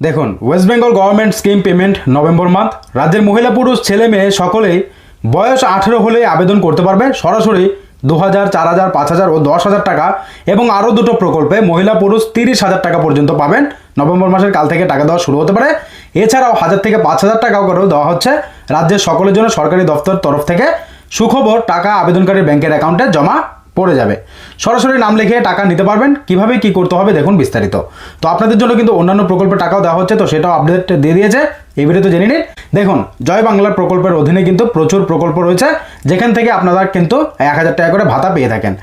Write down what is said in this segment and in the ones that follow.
দেখুন West Bengal government scheme payment November month রাজ্যের মহিলা পুরুষ, ছেলে মেয়ে সকলেই বয়স আঠেরো হলে আবেদন করতে পারবে। সরাসরি দু হাজার চার হাজার পাঁচ হাজার ও দশ হাজার টাকা এবং আরও দুটো প্রকল্পে মহিলা পুরুষ তিরিশ হাজার টাকা পর্যন্ত পাবেন। নভেম্বর মাসের কাল থেকে টাকা দেওয়া শুরু হতে পারে। এছাড়াও হাজার থেকে পাঁচ হাজার টাকাও করেও দেওয়া হচ্ছে। রাজ্যের সকলের জন্য সরকারি দপ্তর তরফ থেকে সুখবর টাকা আবেদনকারীর ব্যাংকের অ্যাকাউন্টে জমা পড়ে যাবে। সরাসরি নাম লিখে টাকা নিতে পারবেন। কীভাবে কি করতে হবে দেখুন বিস্তারিত। তো আপনাদের জন্য কিন্তু অন্যান্য প্রকল্পের টাকাও দেওয়া হচ্ছে, তো সেটাও আপডেট দিয়ে দিয়েছে। এই ভিডিওতে জেনে নিন। দেখুন, জয় বাংলার প্রকল্পের অধীনে কিন্তু প্রচুর প্রকল্প রয়েছে, যেখান থেকে আপনারা কিন্তু এক হাজার টাকা করে ভাতা পেয়ে থাকেন।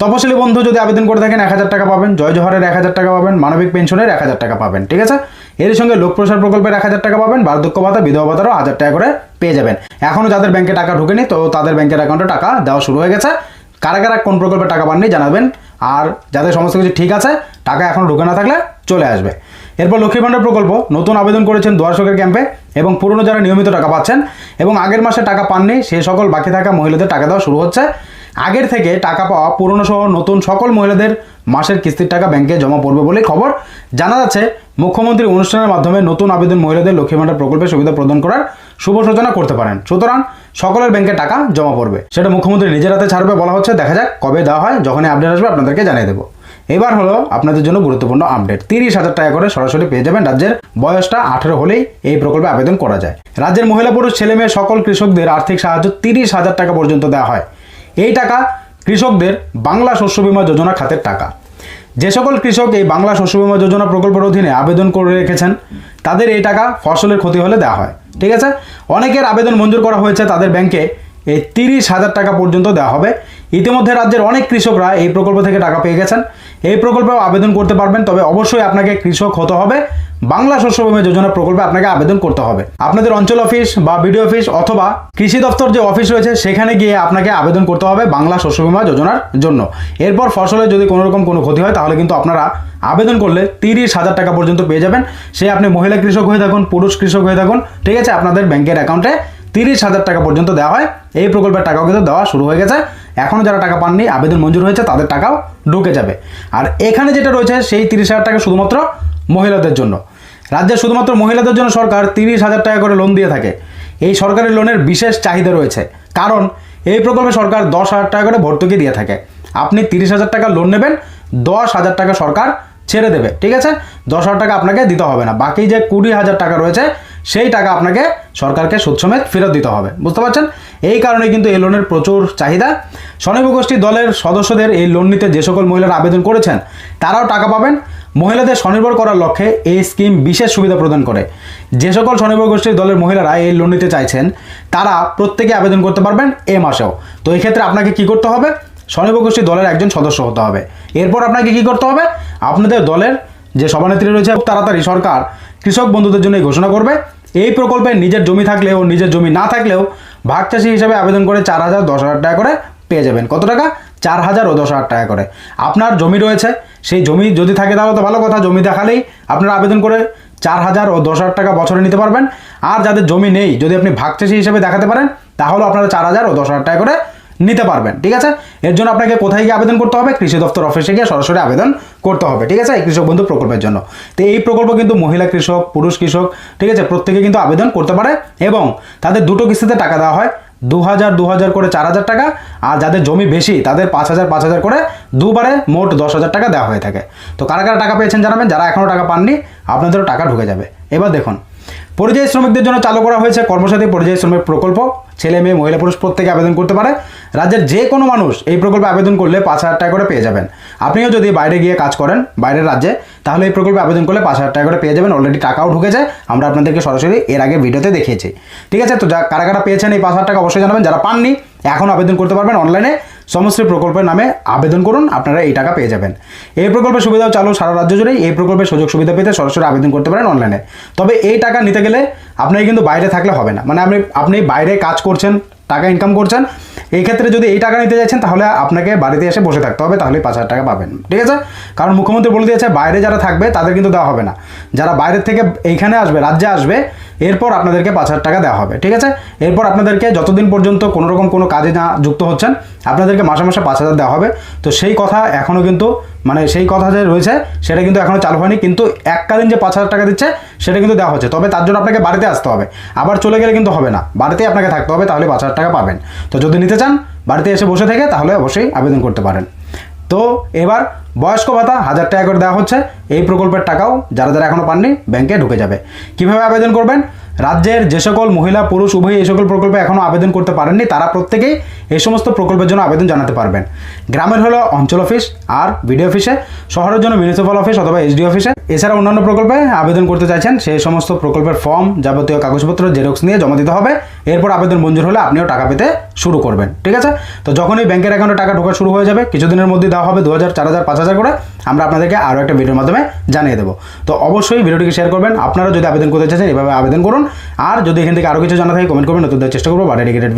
তপশিলি বন্ধু যদি আবেদন করে থাকেন, এক হাজার টাকা পাবেন। জয় জোহরের এক হাজার টাকা পাবেন। মানবিক পেনশনের এক হাজার টাকা পাবেন। ঠিক আছে? এর সঙ্গে লোক প্রসার প্রকল্পের এক হাজার টাকা পাবেন। বার্ধক্য ভাতা, বিধবা ভাতারও হাজার টাকা করে পেয়ে যাবেন। এখনও যাদের ব্যাংকে টাকা ঢুকেনি, তো তাদের ব্যাংকের অ্যাকাউন্টে টাকা দেওয়া শুরু হয়ে গেছে। কারা কারা কোন প্রকল্পে টাকা পাননি জানাবেন। আর যাদের সমস্ত কিছু ঠিক আছে, টাকা এখনও ঢুকে না থাকলে চলে আসবে। এরপর লক্ষ্মী ভাণ্ডার প্রকল্প, নতুন আবেদন করেছেন দুয়ারশকের ক্যাম্পে এবং পুরনো যারা নিয়মিত টাকা পাচ্ছেন এবং আগের মাসে টাকা পাননি, সে সকল বাকি থাকা মহিলাদের টাকা দেওয়া শুরু হচ্ছে। আগের থেকে টাকা পাওয়া পুরনো সহ নতুন সকল মহিলাদের মাসের কিস্তির টাকা ব্যাংকে জমা পড়বে বলে খবর জানা যাচ্ছে। মুখ্যমন্ত্রী অনুষ্ঠানের মাধ্যমে নতুন আবেদন মহিলাদের লক্ষ্মী ভাণ্ডার প্রকল্পের সুবিধা প্রদান করার শুভ সূচনা করতে পারেন। সুতরাং সকলের ব্যাংকে টাকা জমা পড়বে। সেটা মুখ্যমন্ত্রী নিজের হাতে ছাড়বে বলা হচ্ছে। দেখা যাক কবে দেওয়া হয়। যখনই আপডেট আসবে আপনাদেরকে জানিয়ে দেবো। এবার হলো আপনাদের জন্য গুরুত্বপূর্ণ আপডেট। তিরিশ হাজার টাকা করে সরাসরি পেয়ে যাবেন রাজ্যের বয়সটা আঠেরো হলেই এই প্রকল্পে আবেদন করা যায়। রাজ্যের মহিলা পুরুষ, ছেলে মেয়ে, সকল কৃষকদের আর্থিক সাহায্য তিরিশ হাজার টাকা পর্যন্ত দেওয়া হয়। এই টাকা কৃষকদের বাংলা শস্য বীমা যোজনা খাতের টাকা। যে সকল কৃষক এই বাংলা শস্য বীমা যোজনা প্রকল্পের অধীনে আবেদন করে রেখেছেন, তাদের এই টাকা ফসলের ক্ষতি হলে দেওয়া হয়। ঠিক আছে? অনেকের আবেদন মঞ্জুর করা হয়েছে তাদের ব্যাংকে এই তিরিশ হাজার টাকা পর্যন্ত দেওয়া হবে। ইতিমধ্যে রাজ্যের অনেক কৃষকরা এই প্রকল্প থেকে টাকা পেয়ে গেছেন। এই প্রকল্পেও আবেদন করতে পারবেন, তবে অবশ্যই আপনাকে কৃষক হতে হবে। বাংলা শস্য বীমা যোজনা প্রকল্পে আপনাকে আবেদন করতে হবে। আপনাদের অঞ্চল অফিস বা বিডিও অফিস অথবা কৃষি দপ্তর যে অফিস রয়েছে, সেখানে গিয়ে আপনাকে আবেদন করতে হবে বাংলা শস্য বীমা যোজনার জন্য। এরপর ফসলের যদি কোনো রকম কোনো ক্ষতি হয়, তাহলে কিন্তু আপনারা আবেদন করলে তিরিশ হাজার টাকা পর্যন্ত পেয়ে যাবেন। সে আপনি মহিলা কৃষক হয়ে থাকুন, পুরুষ কৃষক হয়ে থাকুন, ঠিক আছে? আপনাদের ব্যাংকের অ্যাকাউন্টে তিরিশ হাজার টাকা পর্যন্ত দেওয়া হয়। এই প্রকল্পের টাকাও কিন্তু দেওয়া শুরু হয়ে গেছে। এখনও যারা টাকা পাননি, আবেদন মঞ্জুর হয়েছে, তাদের টাকাও ঢুকে যাবে। আর এখানে যেটা রয়েছে, সেই তিরিশ হাজার টাকা শুধুমাত্র মহিলাদের জন্য। রাজ্যে শুধুমাত্র মহিলাদের জন্য সরকার তিরিশ হাজার টাকা করে লোন দিয়ে থাকে। এই সরকারি লোনের বিশেষ চাহিদা রয়েছে। কারণ, এই প্রকল্পে সরকার দশ হাজার টাকা করে ভর্তুকি দিয়ে থাকে। আপনি তিরিশ হাজার টাকা লোন নেবেন, দশ হাজার টাকা সরকার ছেড়ে দেবে, ঠিক আছে? দশ হাজার টাকা আপনাকে দিতে হবে না। বাকি যে কুড়ি হাজার টাকা রয়েছে, সেই টাকা আপনাকে সরকারকে সুদ সমেত ফেরত দিতে হবে। বুঝতে পারছেন? এই কারণে কিন্তু এই লোনের প্রচুর চাহিদা। স্বনির্ভর গোষ্ঠী দলের সদস্যদের এই লোন নিতে যে সকল মহিলারা আবেদন করেছেন, তারাও টাকা পাবেন। মহিলাদের স্বনির্ভর করার লক্ষ্যে এই স্কিম বিশেষ সুবিধা প্রদান করে। যে সকল স্বনির্ভর গোষ্ঠীর দলের মহিলারা এই লোন নিতে চাইছেন, তারা প্রত্যেকে আবেদন করতে পারবেন এ মাসেও। তো এই ক্ষেত্রে আপনাকে কি করতে হবে? স্বনির্ভর গোষ্ঠী দলের একজন সদস্য হতে হবে। এরপর আপনাকে কি করতে হবে? আপনাদের দলের যে সভানেত্রী রয়েছে তাড়াতাড়ি সরকার কৃষক বন্ধুদের জন্য ঘোষণা করবে। এই প্রকল্পে নিজের জমি থাকলেও, নিজের জমি না থাকলেও ভাগ চাষি হিসাবে আবেদন করে চার হাজার দশ হাজার টাকা করে পেয়ে যাবেন। কত টাকা? চার হাজার ও দশ হাজার টাকা করে। আপনার জমি রয়েছে সেই জমি যদি থাকে তাহলে তো ভালো কথা, জমি দেখালেই আপনারা আবেদন করে চার হাজার ও দশ হাজার টাকা বছরে নিতে পারবেন। আর যাদের জমি নেই, যদি আপনি ভাগ চাষি হিসেবে দেখাতে পারেন তাহলে আপনারা চার হাজার ও দশ হাজার টাকা করে নিতে পারবেন, ঠিক আছে? এর জন্য আপনাকে কোথায় গিয়ে আবেদন করতে হবে? কৃষি দপ্তর অফিসে গিয়ে সরাসরি আবেদন করতে হবে, ঠিক আছে? এই কৃষক বন্ধু প্রকল্পের জন্য। তো এই প্রকল্প কিন্তু মহিলা কৃষক, পুরুষ কৃষক, ঠিক আছে? প্রত্যেকে কিন্তু আবেদন করতে পারে এবং তাদের দুটো কিস্তিতে টাকা দেওয়া হয়। দু হাজার দু হাজার করে চার হাজার টাকা। আর যাদের জমি বেশি, তাদের পাঁচ হাজার পাঁচ হাজার করে দুবারে মোট দশ হাজার টাকা দেওয়া হয়ে থাকে। তো কারা কারা টাকা পেয়েছেন জানাবেন? যারা এখনও টাকা পাননি, আপনাদেরও টাকা ঢুকে যাবে। এবার দেখুন, পরিযায়ী শ্রমিকদের জন্য চালু করা হয়েছে কর্মসাথী পরিযায়ী শ্রমিক প্রকল্প। ছেলে, মেয়ে, মহিলা, পুরুষ প্রত্যেকে আবেদন করতে পারে। রাজ্যের যে কোনো মানুষ এই প্রকল্পে আবেদন করলে পাঁচ হাজার টাকা করে পেয়ে যাবেন। আপনিও যদি বাইরে গিয়ে কাজ করেন, বাইরের রাজ্যে তাহলে এই প্রকল্পে আবেদন করলে পাঁচ হাজার টাকা করে পেয়ে যাবেন। অলরেডি টাকাও ঢুকেছে আমরা আপনাদেরকে সরাসরি এর আগে ভিডিওতে দেখিয়েছি। ঠিক আছে? তো যা কারা কারা পেয়েছেন এই পাঁচ হাজার টাকা অবশ্যই জানাবেন। যারা পাননি এখন আবেদন করতে পারবেন অনলাইনে। সমশ্রী প্রকল্পের নামে আবেদন করুন, আপনারা এই টাকা পেয়ে যাবেন। এই প্রকল্পের সুবিধাও চালু সারা রাজ্য জুড়েই। এই প্রকল্পের সুযোগ সুবিধা পেতে সরাসরি আবেদন করতে পারেন অনলাইনে। তবে এই টাকা নিতে গেলে আপনাকে কিন্তু বাইরে থাকলে হবে না। মানে আপনি আপনি বাইরে কাজ করছেন টাকা ইনকাম করছেন, এই ক্ষেত্রে যদি এই টাকা নিতে যাচ্ছেন তাহলে আপনাকে বাড়িতে এসে বসে থাকতে হবে, তাহলে পাঁচ হাজার টাকা পাবেন। ঠিক আছে? কারণ মুখ্যমন্ত্রী বলে দিয়েছে, বাইরে যারা থাকবে, তাদের কিন্তু দেওয়া হবে না। যারা বাইরের থেকে এইখানে আসবে, রাজ্যে আসবে এরপর আপনাদেরকে পাঁচ হাজার টাকা দেওয়া হবে, ঠিক আছে? এরপর আপনাদেরকে যতদিন পর্যন্ত কোনো রকম কোনো কাজে না যুক্ত হচ্ছেন, আপনাদেরকে মাসে মাসে পাঁচ হাজার দেওয়া হবে। তো সেই কথা এখনও কিন্তু মানে সেই কথা যে রয়েছে, সেটা কিন্তু এখনও চালু হয়নি। কিন্তু এককালীন যে পাঁচ হাজার টাকা দিচ্ছে, সেটা কিন্তু দেওয়া হচ্ছে। তবে তার জন্য আপনাকে বাড়িতে আসতে হবে। আবার চলে গেলে কিন্তু হবে না। বাড়িতেই আপনাকে থাকতে হবে, তাহলে পাঁচ হাজার টাকা পাবেন। তো যদি নিতে চান, বাড়িতে এসে বসে থেকে, তাহলে অবশ্যই আবেদন করতে পারেন। তো এবার বয়স্ক ভাতা হাজার টাকা করে দেওয়া হচ্ছে। এই প্রকল্পের টাকাও যারা যারা এখনও পাননি ব্যাংকে ঢুকে যাবে। কীভাবে আবেদন করবেন? রাজ্যের যে সকল মহিলা, পুরুষ, উভয়ই এই সকল প্রকল্পে এখনও আবেদন করতে পারেননি। তারা প্রত্যেকেই এই সমস্ত প্রকল্পের জন্য আবেদন জানাতে পারবেন। গ্রামের হলো অঞ্চল অফিস আর বিডিও অফিসে, শহরের জন্য মিউনিসিপ্যাল অফিস অথবা এসডি অফিসে। এছাড়া অন্যান্য প্রকল্পে আবেদন করতে চাইছেন, সেই সমস্ত প্রকল্পের ফর্ম যাবতীয় কাগজপত্র, জেরক্স নিয়ে জমা দিতে হবে। এরপর আবেদন মঞ্জুর হলে আপনিও টাকা পেতে শুরু করবেন, ঠিক আছে? তো যখনই ব্যাংকের অ্যাকাউন্টে টাকা ঢোকা শুরু হয়ে যাবে, কিছুদিনের মধ্যে দেওয়া হবে। দু হাজার, চার হাজার, পাঁচ হাজার করে আমরা আপনাদেরকে আরও একটা ভিডিওর মাধ্যমে জানিয়ে দেবো। তো অবশ্যই ভিডিওটিকে শেয়ার করবেন। আপনারা যদি আবেদন করতে চাইছেন এভাবে আবেদন করুন। আর যদি এখান থেকে আরও কিছু জানা থাকে কমেন্ট করবেন। নতুন চেষ্টা করব বা ডেডিকেটেড